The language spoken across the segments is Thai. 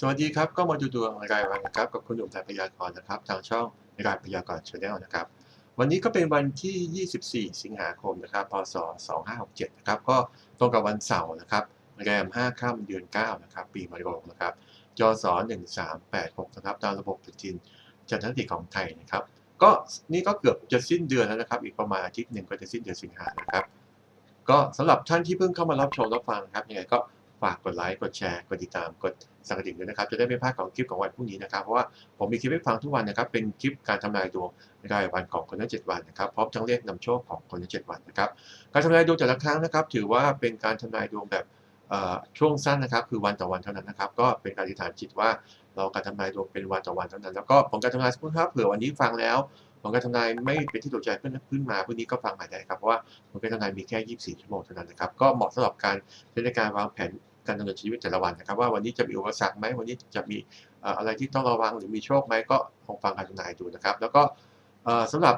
สวัสดีครับ ก็มาดูดวงรายวันนะครับ กับคุณหนุ่มสายพยากรณ์นะครับ ทางช่องรายพยากรณ์ชาแนลนะครับ วันนี้ก็เป็นวันที่ 24 สิงหาคมนะครับ พศ 2567 นะครับ ก็ตรงกับวันเสาร์นะครับแรม 5 ค่ำเดือน 9 นะครับ ปีมะโรงนะครับ จศ 1386 นะครับ ตามระบบปฏิทินจันทรคติของไทยนะครับ ก็นี่ก็เกือบจะสิ้นเดือนแล้วนะครับ อีกประมาณอาทิตย์หนึ่งก็จะสิ้นเดือนสิงหานะครับ ก็สำหรับท่านที่เพิ่งเข้ามารับชมรับฟังครับยังไงก็ ฝากกดไลค์ กดแชร์ กดติดตาม กดสั่งกระดิ่งด้วยนะครับ จะได้ไม่พลาดของคลิปของวันพรุ่งนี้นะครับ เพราะว่าผมมีคลิปให้ฟังทุกวันนะครับ เป็นคลิปการทำนายดวงรายวันของคนทั้ง7วันนะครับ พร้อมทั้งเลขนำโชคของคนทั้ง7วันนะครับ การทำนายดวงแต่ละครั้งนะครับ ถือว่าเป็นการทำนายดวงแบบช่วงสั้นนะครับ คือวันต่อวันเท่านั้นนะครับ ก็เป็นการอธิษฐานจิตว่าเราการทำนายดวงเป็นวันต่อวันเท่านั้น แล้วก็ผลการทำนายสมมติครับเผื่อวันนี้ฟังแล้ว ผลการทำนายไม่เป็นที่ถูกใจขึ้นขึ้นมาพรุ่งนี้ก็ฟังใหม่ได้ครับเพราะว่าผลการทำนายมีแค่ 24 ชั่วโมงเท่านั้นนะครับก็เหมาะสำหรับการใช้ในการวางแผนการดำเนินชีวิตแต่ละวันนะครับ ว่าวันนี้จะมีอุปสรรคไหมวันนี้จะมีอะไรที่ต้องระวังหรือมีโชคไหมก็ลองฟังการทำนายดูนะครับ แล้วก็เอ่อสำหรับ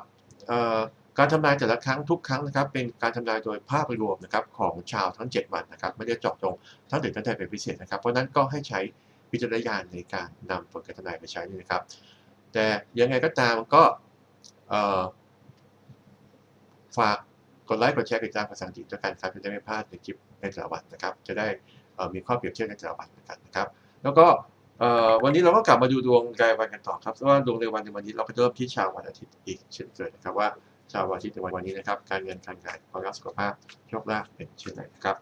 การทำนายแต่ละครั้งทุกครั้งนะครับ เป็นการทำนายโดยภาพรวมนะครับของชาวทั้ง 7 วันนะครับ ไม่ได้เจาะจงท่านถึงท่านใดเป็นพิเศษนะครับ เพราะนั้นก็ให้ใช้วิจารณญาณในการนำผลการทำนายไปใช้นี่นะครับ แต่ยังไงก็ตามก็ ฝากกดไลค์กดแชร์กดติดตามภาษาอังกฤษด้วยกันครับจะได้ไม่พลาดในคลิปในแต่ละวันนะครับ จะได้มีข้อเปรียบเทียบในแต่ละวันกันนะครับ แล้วก็วันนี้เราก็กลับมาดูดวงรายวันกันต่อครับเพราะว่าดวงในวันในวันนี้เราก็เริ่มที่ชาววันอาทิตย์อีกเช่นเคยนะครับว่าชาววันอาทิตย์ในวันนี้นะครับการเงินการงานความรักสุขภาพโชคลาภเป็นเช่นไรนะครับ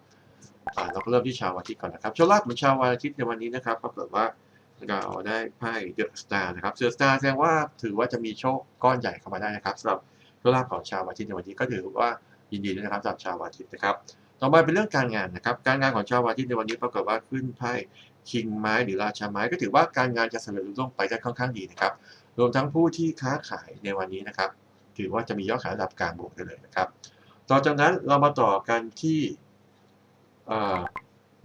เราก็เริ่มที่ชาววันอาทิตย์ก่อนนะครับโชคลาภของชาววันอาทิตย์ในวันนี้นะครับปรากฏว่า เราได้ไพ่เดอะสตาร์นะครับเดอะสตาร์แสดงว่าถือว่าจะมีโชคก้อนใหญ่เข้ามาได้นะครับสำหรับโชคลาภของชาววันอาทิตย์ในวันนี้ก็ถือว่ายินดีด้วยนะครับสำหรับชาววันอาทิตย์นะครับ ต่อมาเป็นเรื่องการงานนะครับ การงานของชาววันอาทิตย์ในวันนี้ปรากฏว่าขึ้นไพ่คิงไม้หรือราชาไม้ก็ถือว่าการงานจะสำเร็จรุ่งไปได้ค่อนข้างดีนะครับ รวมทั้งผู้ที่ค้าขายในวันนี้นะครับ ถือว่าจะมียอดขายระดับกลางบวกได้เลยนะครับ ต่อจากนั้นเรามาต่อกันที่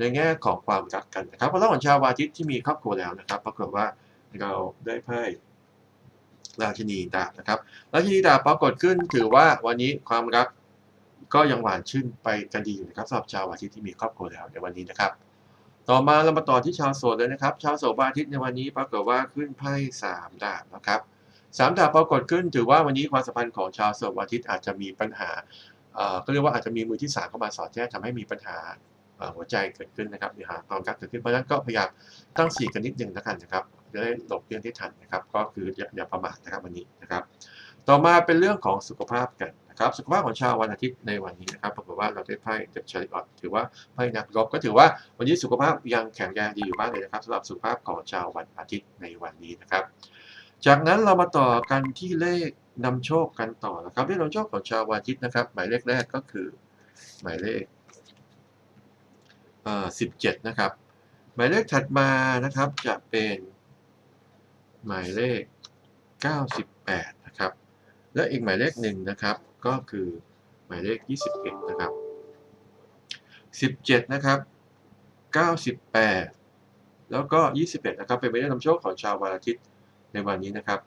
ในแง่ของความรักกันนะครับเพราะเรื่องของชาววาทิตที่มีครอบครัวแล้วนะครับ ปรากฏว่าเราได้ไพ่ราชินีดาบนะครับ ราชินีดาบปรากฏขึ้นถือว่าวันนี้ความรักก็ยังหวานชื่นไปกันดีอยู่นะครับสำหรับชาววันอาทิตย์ที่มีครอบครัวแล้วในวันนี้นะครับ ต่อมาเรามาต่อที่ชาวโสดเลยนะครับ ชาวโสดวันอาทิตย์ในวันนี้ปรากฏว่าขึ้นไพ่สามดาบนะครับสามดาบปรากฏขึ้น ถือว่าวันนี้ความสัมพันธ์ของชาวโสดวันอาทิตย์อาจจะมีปัญหาเอ่อก็เรียกว่าอาจจะมีมือที่สามเข้ามาสอดแทรกทำให้มีปัญหา หัวใจเกิดขึ้นนะครับหรือหาความรักเกิดขึ้นเพราะฉะนั้นก็พยายามตั้งสีกันนิดนึงแล้วกันนะครับจะได้หลบเลี่ยงที่ทันนะครับ ก็คืออย่าประมาทนะครับวันนี้นะครับ ต่อมาเป็นเรื่องของสุขภาพกันนะครับ สุขภาพของชาววันอาทิตย์ในวันนี้นะครับปรากฏว่าเราได้ไพ่เดอะชาริออตถือว่าไพ่นักรบก็ถือว่าวันนี้สุขภาพยังแข็งแรงดีอยู่บ้างเลยนะครับสำหรับสุขภาพของชาววันอาทิตย์ในวันนี้นะครับ จากนั้นเรามาต่อกันที่เลขนำโชคกันต่อนะครับเลขนำโชคของชาววันอาทิตย์นะครับ หมายเลขแรกก็คือ หมายเลข 17 นะครับ หมายเลขถัดมานะครับจะเป็น หมายเลข 98 นะครับ และอีกหมายเลขหนึ่งนะครับ ก็คือหมายเลข 21 นะครับ 17 นะครับ 98 แล้วก็ 21 นะครับ เป็นหมายเลขนำโชคของชาววันอาทิตย์ในวันนี้นะครับ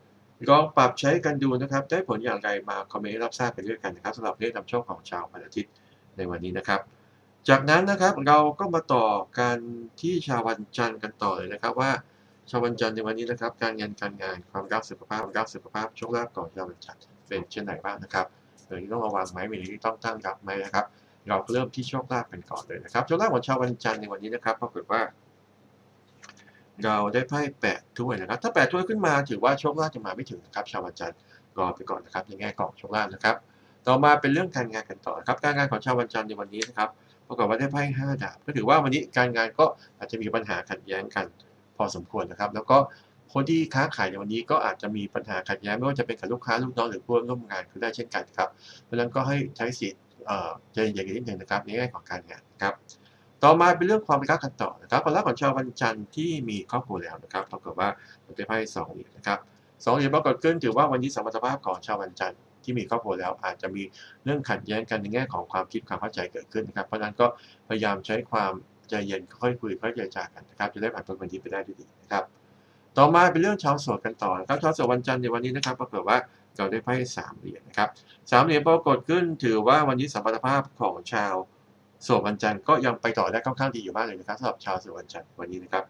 ลองปรับใช้กันดูนะครับ ได้ผลอย่างไรมาคอมเมนต์รับทราบกันด้วยกันนะครับสำหรับเลขนำโชคของชาววันอาทิตย์ในวันนี้นะครับ จากนั้นนะครับเราก็มาต่อกันที่ชาววันจันทร์กันต่อเลยนะครับ ว่าชาววันจันทร์ในวันนี้นะครับ การเงินการงานความรักสุขภาพความรักสุขภาพโชคลาภของชาววันจันทร์เป็นเช่นไหนบ้างนะครับเรื่องนี้ต้องระวังไหมมีอะไรที่ต้องตั้งรับไหมนะครับ เราเริ่มที่โชคลาภกันก่อนเลยนะครับโชคลาภของชาววันจันทร์ในวันนี้นะครับปรากฏว่า เราได้ไพ่แปดถ้วยนะครับ ถ้าแปดถ้วยขึ้นมาถือว่าโชคลาภจะมาไม่ถึงนะครับชาววันจันทร์รอไปก่อนนะครับในแง่ของโชคลาภนะครับ ต่อมาเป็นเรื่องการงานกันต่อนะครับ การงานของชาววันจันทร์ในวันนี้นะครับ ปรากฏว่าได้ไพ่ห้าดาบก็ถือว่าวันนี้การงานก็อาจจะมีปัญหาขัดแย้งกันพอสมควรนะครับ แล้วก็คนที่ค้าขายในวันนี้ก็อาจจะมีปัญหาขัดแย้งไม่ว่าจะเป็นกับลูกค้าลูกน้องหรือผู้ร่วมงานก็ได้เช่นกันครับเพราะฉะนั้นก็ให้ใช้สิทธิ์เอ่อใจเย็นๆนิดนึงนะครับในแง่ของการงานครับต่อมาเป็นเรื่องความรักกันต่อนะครับความรักของชาววันจันทร์ที่มีครอบครัวแล้วนะครับปรากฏว่าเราได้ไพ่สองเหรียญนะครับสองเหรียญปรากฏขึ้นถือว่าวันนี้สมรรถภาพของชาววันจันทร์ ที่มีครอบครัวแล้ว อาจจะมีเรื่องขัดแย้งกันในแง่ของความคิดความเข้าใจเกิดขึ้นนะครับ เพราะฉะนั้นก็พยายามใช้ความใจเย็นค่อยคุยค่อยเจรจากันนะครับ จะได้ผ่านพ้นวันนี้ไปได้ด้วยดีนะครับ ต่อมาเป็นเรื่องชาวโสดกันต่อนะครับชาวโสดวันจันทร์ในวันนี้นะครับปรากฏว่าเราได้ไพ่สามเหรียญนะครับสามเหรียญปรากฏขึ้นถือว่าวันนี้สมรรถภาพของชาวโสดวันจันทร์ก็ยังไปต่อได้ค่อนข้างดีอยู่มากเลยนะครับสำหรับชาวโสดวันจันทร์วันนี้นะครับ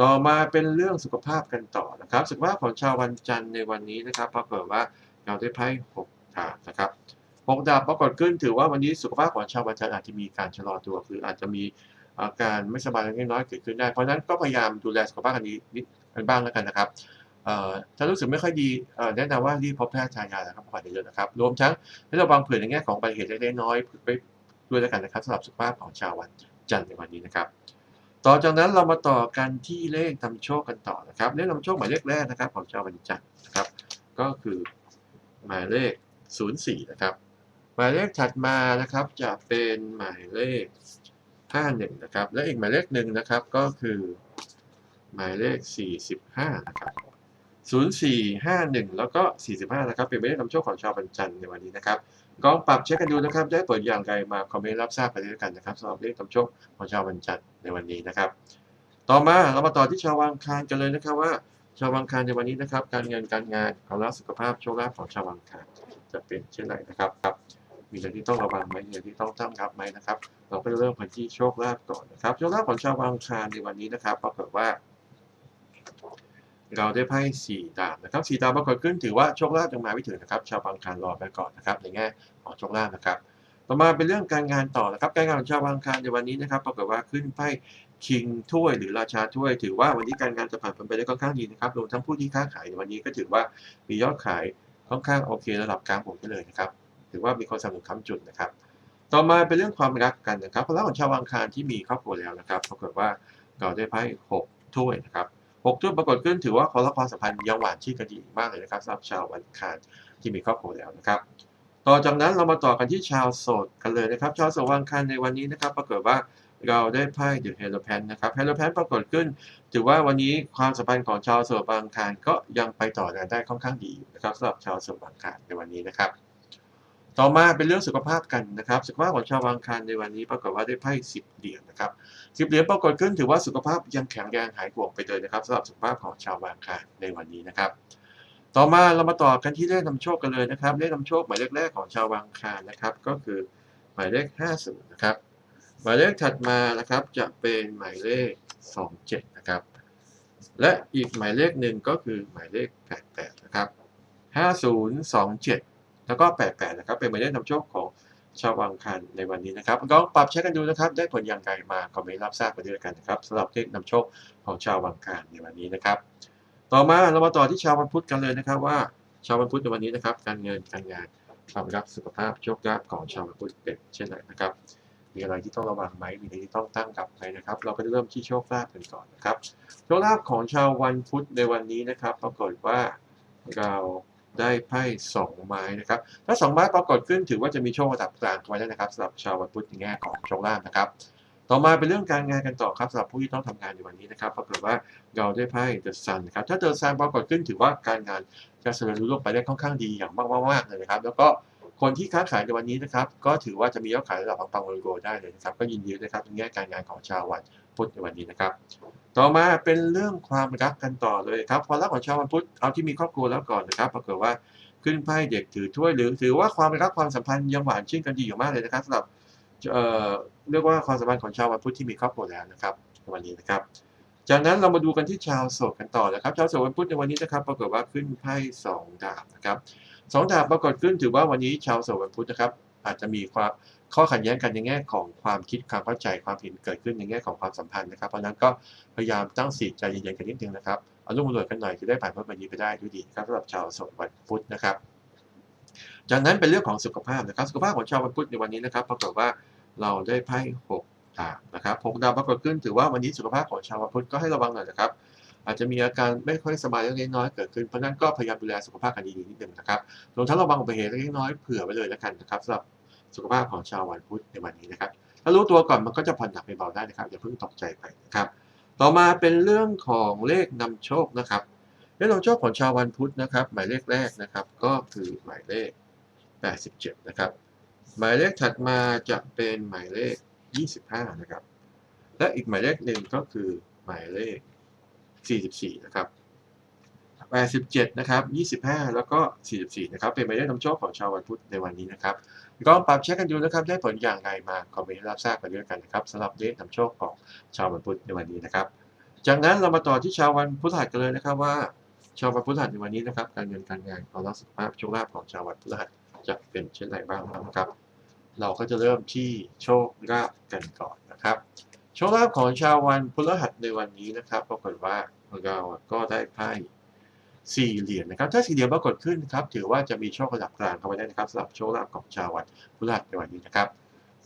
ต่อมาเป็นเรื่องสุขภาพกันต่อนะครับ สุขภาพของชาววันจันทร์ในวันนี้นะครับปรากฏว่า เราได้ไพ่หกดาบนะครับหกดาบปรากฏขึ้นถือว่าวันนี้สุขภาพของชาววันจันทร์อาจจะมีการชะลอตัว คืออาจจะมีอาการไม่สบายเล็กน้อยเกิดขึ้นได้ เพราะนั้นก็พยายามดูแลสุขภาพกันนี้นิดกันบ้างแล้วกันนะครับถ้ารู้สึกไม่ค่อยดีแนะนำว่ารีบพบแพทย์ทายาแล้วครับผ่อนเยอะนะครับ รวมทั้งให้ระวังเผื่อในแง่ของอุบัติเหตุเล็กน้อยไปด้วยแล้วกันนะครับสำหรับสุขภาพของชาววันจันทร์ในวันนี้นะครับ ต่อจากนั้นเรามาต่อกันที่เลขนำโชคกันต่อนะครับเลขนำโชคหมายเลขแรกนะครับ ของชาววันจันทร์นะครับ ก็คือ หมายเลข 04 นะครับ หมายเลขถัดมานะครับจะเป็นหมายเลข 51 นะครับ และอีกหมายเลขหนึ่งนะครับก็คือ หมายเลข 45 นะครับ 0451 แล้วก็ 45 นะครับ เป็นหมายเลขนำโชคของชาววันจันในวันนี้นะครับกองปรับเช็คกันดูนะครับ ได้ผลอย่างไรมาคอมเมนต์รับทราบกันด้วยกันนะครับสำหรับเลขนำโชคของชาววันจันในวันนี้นะครับ ต่อมาเรามาต่อที่ชาววังคารกันเลยนะครับว่า ชาววังคารในวันนี้นะครับ การเงินการงานความรักสุขภาพโชคลาภของชาววังคารจะเป็นเช่นไรนะครับครับ มีอะไรที่ต้องระวังไหมมีอะไรที่ต้องตั้งรับไหมนะครับ เราก็จะเริ่มกันที่โชคลาภก่อนนะครับ โชคลาภของชาววังคารในวันนี้นะครับปรากฏว่า เราได้ไพ่สี่ดาบนะครับสี่ดาบปรากฏขึ้นถือว่าโชคลาภยังมาไม่ถึงนะครับ ชาวบางคารรอไปก่อนนะครับในแง่ของโชคลาภนะครับ ต่อมาเป็นเรื่องการงานต่อนะครับ การงานของชาวบางคารในวันนี้นะครับปรากฏว่าขึ้นไพ่ คิงถ้วยหรือราชาถ้วย ถือว่าวันนี้การงานจะผ่านไปได้ค่อนข้างดีนะครับรวมทั้งผู้ที่ค้าขายในวันนี้ก็ถือว่ามียอดขายค่อนข้างโอเคระดับกลางผมไปเลยนะครับ ถือว่ามีคนสนับสนุนค้ำจุดนะครับ ต่อมาเป็นเรื่องความรักกันนะครับความรักของชาวอังคารที่มีครอบครัวแล้วนะครับปรากฏว่าเราได้ไพ่หกถ้วยนะครับหกถ้วยปรากฏขึ้นถือว่าความรักความสัมพันธ์ยังหวานชื่นกันดีมากเลยนะครับสำหรับชาวอังคารที่มีครอบครัวแล้วนะครับต่อจากนั้นเรามาต่อกันที่ชาวโสดกันเลยนะครับ ชาวโสดวังคารในวันนี้นะครับปรากฏว่า เราได้ไพ่เดอะเฮโลแพนนะครับเฮโลแพนปรากฏขึ้น ถือว่าวันนี้ความสัมพันธ์ของชาวสวันอังคารก็ยังไปต่อกันได้ค่อนข้างดีนะครับสำหรับชาวสวันอังคารในวันนี้นะครับ ต่อมาเป็นเรื่องสุขภาพกันนะครับสุขภาพของชาวอังคารในวันนี้ปรากฏว่าได้ไพ่สิบเหรียญนะครับสิบเหรียญปรากฏขึ้นถือว่าสุขภาพยังแข็งแรงหายห่วงไปเลยนะครับสำหรับสุขภาพของชาวอังคารในวันนี้นะครับต่อมาเรามาต่อกันที่เลขนำโชคกันเลยนะครับเลขนำโชคหมายเลขแรกของชาวอังคารนะครับ ก็คือหมายเลข 50 นะครับ หมายเลขถัดมานะครับจะเป็นหมายเลข 27 นะครับ และอีกหมายเลขหนึ่งก็คือหมายเลข 88 นะครับ 5027 แล้วก็ 88 นะครับ เป็นหมายเลขนำโชคของชาวอังคารในวันนี้นะครับลองปรับเช็คกันดูนะครับ ได้ผลอย่างไรมาคอมเมนต์รับทราบกันด้วยกันนะครับสำหรับเลขนำโชคของชาวอังคารในวันนี้นะครับ ต่อมาเรามาต่อที่ชาววันพุธกันเลยนะครับว่าชาววันพุธในวันนี้นะครับ การเงินการงานความรักสุขภาพโชคลาภของชาววันพุธเป็นเช่นไรนะครับ มีอะไรที่ต้องระวังไหมมีอะไรที่ต้องตั้งกับไหมนะครับ เราก็จะเริ่มที่โชคลาภกันก่อนนะครับ โชคลาภของชาววันพุธในวันนี้นะครับ ปรากฏว่าเราได้ไพ่สองไม้นะครับ ถ้าสองไม้ปรากฏขึ้นถือว่าจะมีโชคระดับกลางไว้แล้วนะครับสำหรับชาววันพุธในแง่ของโชคลาภนะครับ ต่อมาเป็นเรื่องการงานกันต่อครับสำหรับผู้ที่ต้องทำงานในวันนี้นะครับ ปรากฏว่าเราได้ไพ่เดอะซันครับ ถ้าเดอะซันปรากฏขึ้นถือว่าการงานจะเสริญรุ่งไปได้ค่อนข้างดีอย่างมากๆเลยนะครับ แล้วก็ คนที่ค้าขายในวันนี้นะครับ ก็ถือว่าจะมียอดขายระดับปังๆโกได้เลยนะครับ ก็ยินดีนะครับในแง่การงานของชาววันพุธในวันนี้นะครับ ต่อมาเป็นเรื่องความรักกันต่อเลยครับความรักของชาววันพุธเอาที่มีครอบครัวแล้วก่อนนะครับปรากฏว่าขึ้นไพ่เด็กถือถ้วยหรือถือว่าความรักความสัมพันธ์ยังหวานชื่นกันดีอยู่มากเลยนะครับสำหรับเอ่อเรียกว่าความสัมพันธ์ของชาววันพุธที่มีครอบครัวแล้วนะครับในวันนี้นะครับ จากนั้นเรามาดูกันที่ชาวโสดกันต่อนะครับ ชาวโสดวันพุธในวันนี้นะครับปรากฏว่าขึ้นไพ่สองดาบนะครับ สองดาบปรากฏขึ้นถือว่าวันนี้ชาวโสดวันพุทธนะครับ อาจจะมีความข้อขัดแย้งกันในแง่ของความคิดความเข้าใจความเห็นเกิดขึ้นในแง่ของความสัมพันธ์นะครับ เพราะนั้นก็พยายามตั้งสีใจเย็นๆกันนิดนึงนะครับอารุ่มรวยกันหน่อยจะได้ผ่านพ้นวันนี้ไปได้ด้วยดีนะครับสำหรับชาวโสดวันพุทธนะครับ จากนั้นเป็นเรื่องของสุขภาพนะครับ สุขภาพของชาววันพุทธในวันนี้นะครับปรากฏว่าเราได้ไพ่หกดาบนะครับหกดาบปรากฏขึ้นถือว่าวันนี้สุขภาพของชาววันพุทธก็ให้ระวังหน่อยนะครับ อาจจะมีอาการไม่ค่อยสบายเล็กน้อยเกิดขึ้นเพราะนั้นก็พยายามดูแลสุขภาพกันดีๆนิดนึงนะครับรวมทั้งระวังอุบัติเหตุเล็กน้อยเผื่อไว้เลยแล้วกันนะครับสำหรับสุขภาพของชาววันพุธในวันนี้นะครับถ้ารู้ตัวก่อนมันก็จะผ่อนหนักไปเบาได้นะครับอย่าเพิ่งตกใจไปนะครับต่อมาเป็นเรื่องของเลขนำโชคนะครับเลขนำโชคของชาววันพุธนะครับ หมายเลขแรกนะครับ ก็คือหมายเลข 87 นะครับ หมายเลขถัดมาจะเป็นหมายเลข 25 นะครับ และอีกหมายเลขหนึ่งก็คือหมายเลข 44 นะครับ87 นะครับ 25 แล้วก็ 44 นะครับ เป็นหมายเลขนำโชคของชาววันพุธในวันนี้นะครับ ก็ปรับเช็คกันดูนะครับ ได้ผลอย่างไรมาคอมเมนต์รับทราบกันด้วยกันนะครับสำหรับเลขนำโชคของชาววันพุธในวันนี้นะครับ จากนั้นเรามาต่อที่ชาววันพฤหัสกันเลยนะครับว่า ชาววันพฤหัสในวันนี้นะครับ การเงินการงานความรักสุขภาพโชคลาภของชาววันพฤหัสจะเป็นเช่นไรบ้างนะครับ เราก็จะเริ่มที่โชคลาภกันก่อนนะครับ โชคลาภของชาววันพฤหัสในวันนี้นะครับ ปรากฏว่า เราก็ได้ไพ่สี่เหรียญนะครับ ถ้าสี่เหรียญปรากฏขึ้นครับ ถือว่าจะมีโชคระดับกลางเข้ามาได้นะครับสำหรับโชคลาภของชาววันพฤหัสในวันนี้นะครับ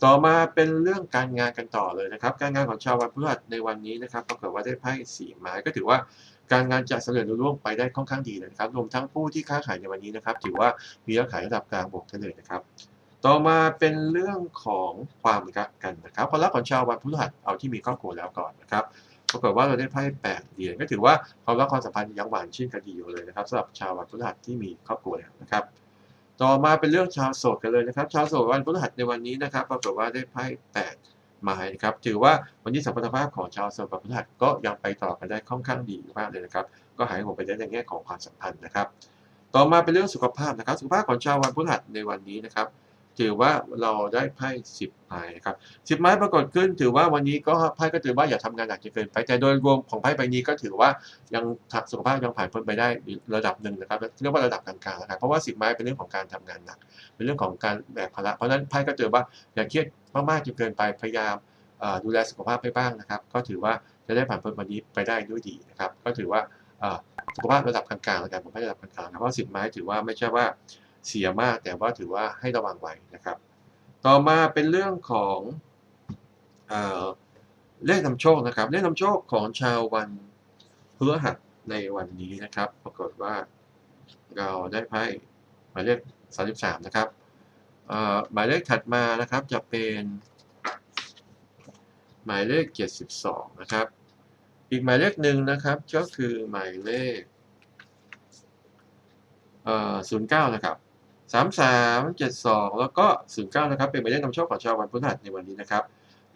ต่อมาเป็นเรื่องการงานกันต่อเลยนะครับ การงานของชาววันพฤหัสในวันนี้นะครับปรากฏว่าได้ไพ่สี่ไม้ก็ถือว่าการงานจะสำเร็จรุ่ร่วงไปได้ค่อนข้างดีนะครับ รวมทั้งผู้ที่ค้าขายในวันนี้นะครับ ถือว่ามียอดขายระดับกลางบวกได้เลยนะครับ ต่อมาเป็นเรื่องของความรักกันนะครับความรักของชาววันพฤหัสเอาที่มีครอบครัวแล้วก่อนนะครับ ปรากฏว่าเราได้ไพ่แปดเหรียญก็ถือว่าความรักความสัมพันธ์ยังหวานชื่นกันดีอยู่เลยนะครับสำหรับชาววันพฤหัสที่มีครอบครัวแล้วนะครับ ต่อมาเป็นเรื่องชาวโสดกันเลยนะครับ ชาวโสดวันพฤหัสในวันนี้นะครับ ปรากฏว่าได้ไพ่แปดไม้นะครับถือว่าวันนี้สัมพันธภาพของชาวโสดวันพฤหัสก็ยังไปต่อกันได้ค่อนข้างดีมากเลยนะครับ ก็หายห่วงไปได้ในแง่ของความสัมพันธ์นะครับ ต่อมาเป็นเรื่องสุขภาพนะครับ สุขภาพของชาววันพฤหัสในวันนี้นะครับ ถือว่าเราได้ไพ่สิบไม้ครับสิบไม้ปรากฏขึ้น ถือว่าวันนี้ก็ไพ่ก็ถือว่าอย่าทำงานหนักจนเกินไปแต่โดยรวมของไพ่ใบนี้ก็ถือว่ายังถักสุขภาพยังผ่านพ้นไปได้ระดับหนึ่งนะครับเรียกว่าระดับกลางๆนะครับเพราะว่าสิบไม้เป็นเรื่องของการทำงานหนัก เป็นเรื่องของการแบกภาระเพราะฉะนั้นไพ่ก็เตือว่าอย่าเครียดมากๆจนเกินไปพยายามดูแลสุขภาพไปบ้างนะครับ ก็ถือว่าจะได้ผ่านพ้นวันนี้ไปได้ด้วยดีนะครับ ก็ถือว่าสุขภาพระดับกลางๆแล้วกันผมให้ระดับกลางๆนะเพราะสิบไม้ถือว่าไม่ใช่ว่า เสียมากแต่ว่าถือว่าให้ระวังไว้นะครับ ต่อมาเป็นเรื่องของเอเลขนำโชคนะครับ เลขนำโชคของชาววันพฤหัสในวันนี้นะครับ ปรากฏว่าเราได้ไพ่หมายเลข33 นะครับหมายเลขถัดมานะครับจะเป็นหมายเลข 72 นะครับ อีกหมายเลขหนึ่งนะครับก็คือหมายเลข 09 นะครับ สามสามเจ็ดสองแล้วก็ศูนย์เก้านะครับ เป็นหมายเลขนำโชคของชาววันพฤหัสในวันนี้นะครับ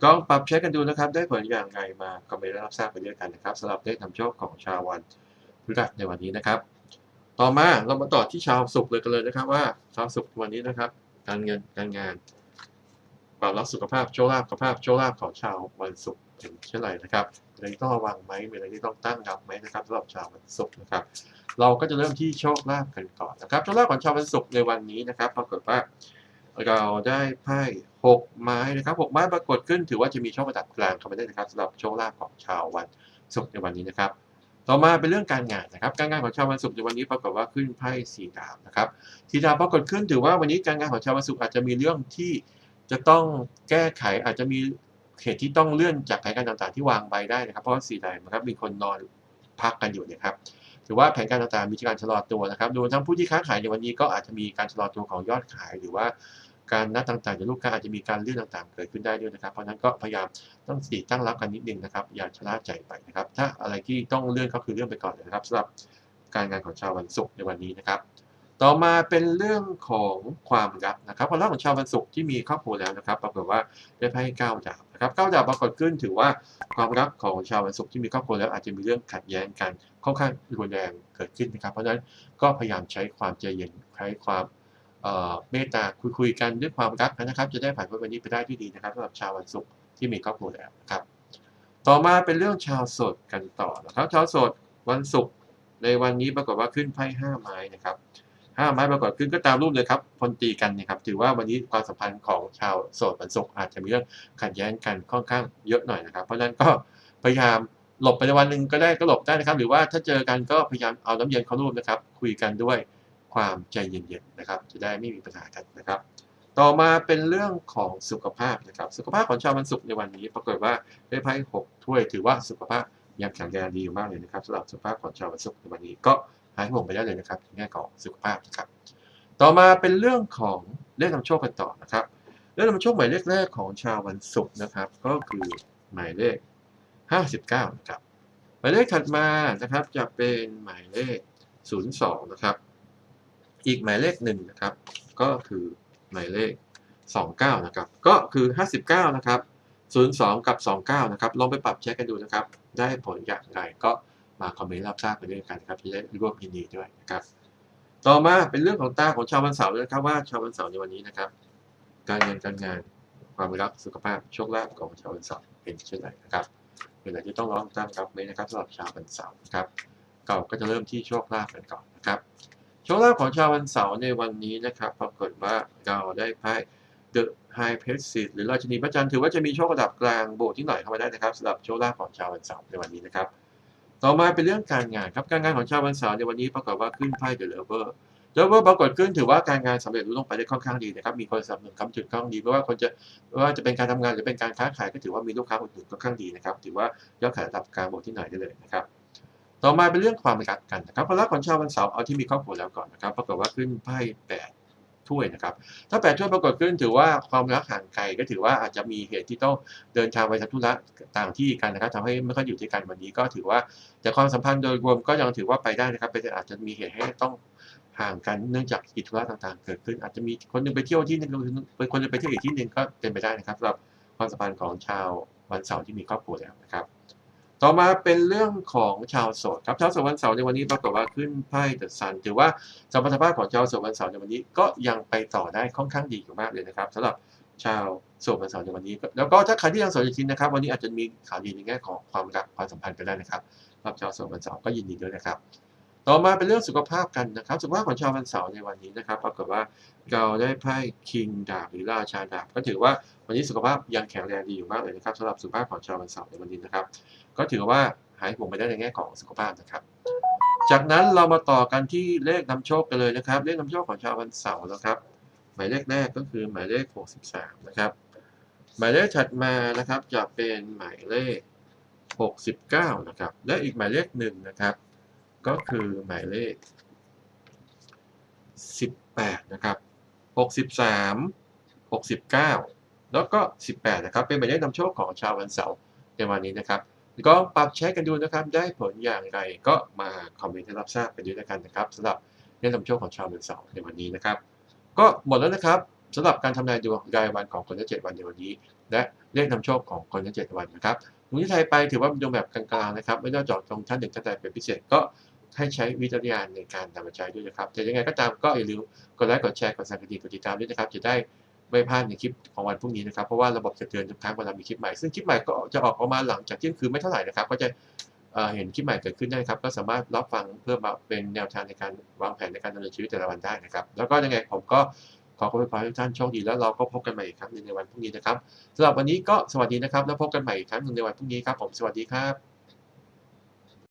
ลองปรับเช็คกันดูนะครับ ได้ผลอย่างไรมาคอมเมนต์และรับทราบไปด้วยกันนะครับสำหรับเลขนำโชคของชาววันพฤหัสในวันนี้นะครับ ต่อมาเรามาต่อที่ชาวศุกร์เลยกันเลยนะครับว่าชาวศุกร์วันนี้นะครับ การเงินการงานความรักสุขภาพโชคลาภสุขภาพโชคลาภของชาววันศุกร์ เป็นเช่นไรนะครับมีอะไรที่ต้องระวังไหมมีอะไรที่ต้องตั้งรับไหมนะครับสำหรับชาววันศุกร์นะครับ เราก็จะเริ่มที่โชคลาภกันก่อนนะครับโชคลาภของชาววันศุกร์ในวันนี้นะครับปรากฏว่าเราได้ไพ่หกไม้นะครับหกไม้ปรากฏขึ้น ถือว่าจะมีโชคระดับกลางเข้ามาได้นะครับสำหรับโชคลาภของชาววันศุกร์ในวันนี้นะครับ ต่อมาเป็นเรื่องการงานนะครับ การงานของชาววันศุกร์ในวันนี้ปรากฏว่าขึ้นไพ่สี่ดาบนะครับสี่ดาบปรากฏขึ้นถือว่าวันนี้การงานของชาววันศุกร์อาจจะมีเรื่องที่จะต้องแก้ไขอาจจะมี เหตุที่ต้องเลื่อนจากแผนการต่างๆที่วางไปได้นะครับ เพราะว่าสี่ดนะครับมีคนนอนพักกันอยู่เนี่ยครับถือว่าแผนการต่างๆมีการชะลอตัวนะครับรวมทั้งผู้ที่ค้าขายในวันนี้ก็อาจจะมีการชะลอตัวของยอดขาย หรือว่าการนัดต่างๆจากลูกค้าอาจจะมีการเลื่อนต่างๆ เกิดขึ้นได้ด้วยนะครับ เพราะนั้นก็พยายามต้องสติตั้งรับกันนิดนึงนะครับ อย่าชะล่าใจไปนะครับ ถ้าอะไรที่ต้องเลื่อนก็คือเลื่อนไปก่อนนะครับสำหรับการงานของชาววันศุกร์ในวันนี้นะครับ ต่อมาเป็นเรื่องของความรักนะครับความรักของชาววันศุกร์ที่มีครอบครัวแล้วนะครับปรากฏว่าได้ไพ่เก้าดาบนะครับเก้าดาบปรากฏขึ้นถือว่าความรักของชาววันศุกร์ที่มีครอบครัวแล้วอาจจะมีเรื่องขัดแย้งกันค่อนข้างรุนแรงเกิดขึ้นนะครับ เพราะฉะนั้นก็พยายามใช้ความใจเย็นใช้ความเมตตาคุยคุยกันด้วยความรักนะครับ จะได้ผ่านพ้นวันนี้ไปได้ด้วยดีนะครับสำหรับชาววันศุกร์ที่มีครอบครัวแล้วนะครับ ต่อมาเป็นเรื่องชาวโสดกันต่อนะครับชาวโสดวันศุกร์ในวันนี้ปรากฏว่าขึ้นไพ่ห้าไม้นะครับ ห้าไม้ปรากฏขึ้นก็ตามรูปเลยครับพลตีกันนะครับถือว่าวันนี้ความสัมพันธ์ของชาวโสดวันศุกร์อาจจะมีเรื่องขัดแย้งกันค่อนข้างเยอะหน่อยนะครับ เพราะฉะนั้นก็พยายามหลบไปในวันหนึ่งก็ได้ก็หลบได้นะครับ หรือว่าถ้าเจอกันก็พยายามเอาน้ำเย็นเข้ารูปนะครับ คุยกันด้วยความใจเย็นๆนะครับ จะได้ไม่มีปัญหากันนะครับต่อมาเป็นเรื่องของสุขภาพนะครับ สุขภาพของชาววันศุกร์ในวันนี้ ปรากฏว่าได้ไพ่หกถ้วยถือว่าสุขภาพยังแข็งแรงดีอยู่มากเลยนะครับสำหรับสุขภาพของชาววันศุกร์ในวันนี้ก็ หายห่วงไปได้เลยนะครับในแง่ของสุขภาพนะครับ ต่อมาเป็นเรื่องของเลขนำโชคกันต่อนะครับเลขนำโชคหมายเลขแรกของชาววันศุกร์นะครับ ก็คือหมายเลข 59นะครับหมายเลขถัดมานะครับจะเป็นหมายเลข 02นะครับอีกหมายเลขหนึ่งนะครับ ก็คือหมายเลข 29นะครับก็คือ 59นะครับ02 กับ 29นะครับลองไปปรับเช็คกันดูนะครับ ได้ผลอย่างไรก็ มาคอมเมนต์รับทราบไปด้วยกันนะครับจะได้ร่วมยินดีด้วยนะครับ ต่อมาเป็นเรื่องของตาของชาววันเสาร์นะครับว่าชาววันเสาร์ในวันนี้นะครับ การเงินการงานความรักสุขภาพโชคลาภของชาววันเสาร์เป็นเช่นไรนะครับเป็นอะไรที่ต้องร้องตั้งรับไว้นะครับสำหรับชาววันเสาร์นะครับเก่าก็จะเริ่มที่โชคลาภกันก่อนนะครับโชคลาภของชาววันเสาร์ในวันนี้นะครับปรากฏว่าเราได้ไพ่ The High p r i e s t e s หรือราชินีพระจันทร์ถือว่าจะมีโชคระดับกลางโบกที่หน่อยเข้ามาได้นะครับสำหรับโชคลาภของชาววันเสาร์ในวันนี้นะครับ ต่อมาเป็นเรื่องการงานครับการงานของชาววันเสาร์ในวันนี้ปรากฏว่าขึ้นไพ่ The Lover The Lover ปรากฏขึ้นถือว่าการงานสำเร็จรุ่งไปได้ค่อนข้างดีนะครับมีคนสนับสนุนคำจุดค่อนข้างดีไม่ว่าคนจะไม่ว่าจะเป็นการทำงานหรือเป็นการค้าขายก็ถือว่ามีลูกค้าอุดหนุนค่อนข้างดีนะครับถือว่ายอดขายระดับกลางบวกที่หน่อยได้เลยนะครับต่อมาเป็นเรื่องความรักกันนะครับความรักของชาววันเสาร์เอาที่มีครอบครัวแล้วก่อนนะครับปรากฏว่าขึ้นไพ่แปด ถ้วยนะครับ ถ้าแปดถ้วยปรากฏขึ้นถือว่าความรักห่างไกลก็ถือว่าอาจจะมีเหตุที่ต้องเดินทางไปทำธุระต่างที่กันนะครับทำให้ไม่ค่อยอยู่ด้วยกันวันนี้ก็ถือว่าแต่ความสัมพันธ์โดยรวมก็ยังถือว่าไปได้นะครับแต่อาจจะมีเหตุให้ต้องห่างกันเนื่องจากกิจธุระต่างๆ เกิดขึ้นอาจจะมีคนหนึงไปเที่ยวที่นึงเป็นคนหนึงไปเที่ยวอีกที่หนึ่งก็เป็นไปได้นะครับสำหรับความสัมพันธ์ของชาววันเสาร์ที่มีครอบครัวแล้วนะครับ ต่อมาเป็นเรื่องของชาวโสดครับชาวโสดวันเสาร์ในวันนี้ปรากฏว่าขึ้นไพ่เดอะซันถือว่าสมรรถภาพของชาวโสดวันเสาร์ในวันนี้ก็ยังไปต่อได้ค่อนข้างดีอยู่มากเลยนะครับสำหรับชาวโสดวันเสาร์ในวันนี้ แล้วก็ถ้าใครที่ยังโสดอยู่จริงนะครับ วันนี้อาจจะมีข่าวดีในแง่ของความรักความสัมพันธ์กันได้นะครับสำหรับชาวโสดวันเสาร์ก็ยินดีด้วยนะครับ ต่อมาเป็นเรื่องสุขภาพกันนะครับสุขภาพของชาววันเสาร์ในวันนี้นะครับปรากฏว่าเราได้ไพ่คิงดาบหรือราชาดาบก็ถือว่าวันนี้สุขภาพยังแข็งแรงดีอยู่มากเลยนะครับสำหรับสุขภาพของชาววันเสาร์ในวันนี้นะครับ ก็ถือว่าหายห่วงไปได้ในแง่ของสุขภาพนะครับ จากนั้นเรามาต่อกันที่เลขนำโชคกันเลยนะครับ เลขนำโชคของชาววันเสาร์นะครับ หมายเลขแรกก็คือหมายเลข 63 นะครับ หมายเลขถัดมานะครับจะเป็นหมายเลข 69 นะครับ และอีกหมายเลขหนึ่งนะครับ ก็คือหมายเลข 18 นะครับ 63 69 แล้วก็ 18 นะครับ เป็นหมายเลขนำโชคของชาววันเสาร์ในวันนี้นะครับ ก็ปรับใช้กันดูนะครับ ได้ผลอย่างไรก็มาคอมเมนต์ให้รับทราบกันด้วยแลกันนะครับสำหรับเลขนำโชคของชาววันเสาร์ในวันนี้นะครับ ก็หมดแล้วนะครับสำหรับการทำนายดวงรายวันของคนทั้ง7วันในวันนี้ และเลขนำโชคของคนทั้ง7วันนะครับดวงที่ไทยไปถือว่าเป็นดวงแบบกลางๆนะครับ ไม่ต้องเจาะจงท่านหนึ่งท่านใดเป็นพิเศษก็ ให้ใช้วิจารณญาณในการนำมาใช้ด้วยนะครับ แต่ยังไงก็ตามก็อย่าลืมกดไลค์ กดแชร์ กดสั่นกระดิ่ง กดติดตามด้วยนะครับ จะได้ไม่พลาดในคลิปของวันพรุ่งนี้นะครับ เพราะว่าระบบจะเตือนทุกครั้งเวลามีคลิปใหม่ ซึ่งคลิปใหม่ก็จะออกออกมาหลังจากเที่ยงคืนไม่เท่าไหร่นะครับ ก็จะเเห็นคลิปใหม่เกิดขึ้นได้ครับ ก็สามารถรับฟังเพื่อมาเป็นแนวทางในการวางแผนในการดำเนินชีวิตแต่ละวันได้นะครับ แล้วก็ยังไงผมก็ขอขอบคุณทุกท่านโชคดีแล้วเราก็พบกันใหม่อีกครั้งหนึ่งในวันพรุ่งนี้นะครับสำหรับวันนี้ก็สวัสดีนะครับ แล้วพบกันใหม่อีกครั้งหนึ่งในวันพรุ่งนี้ครับผมสวัสดีครับ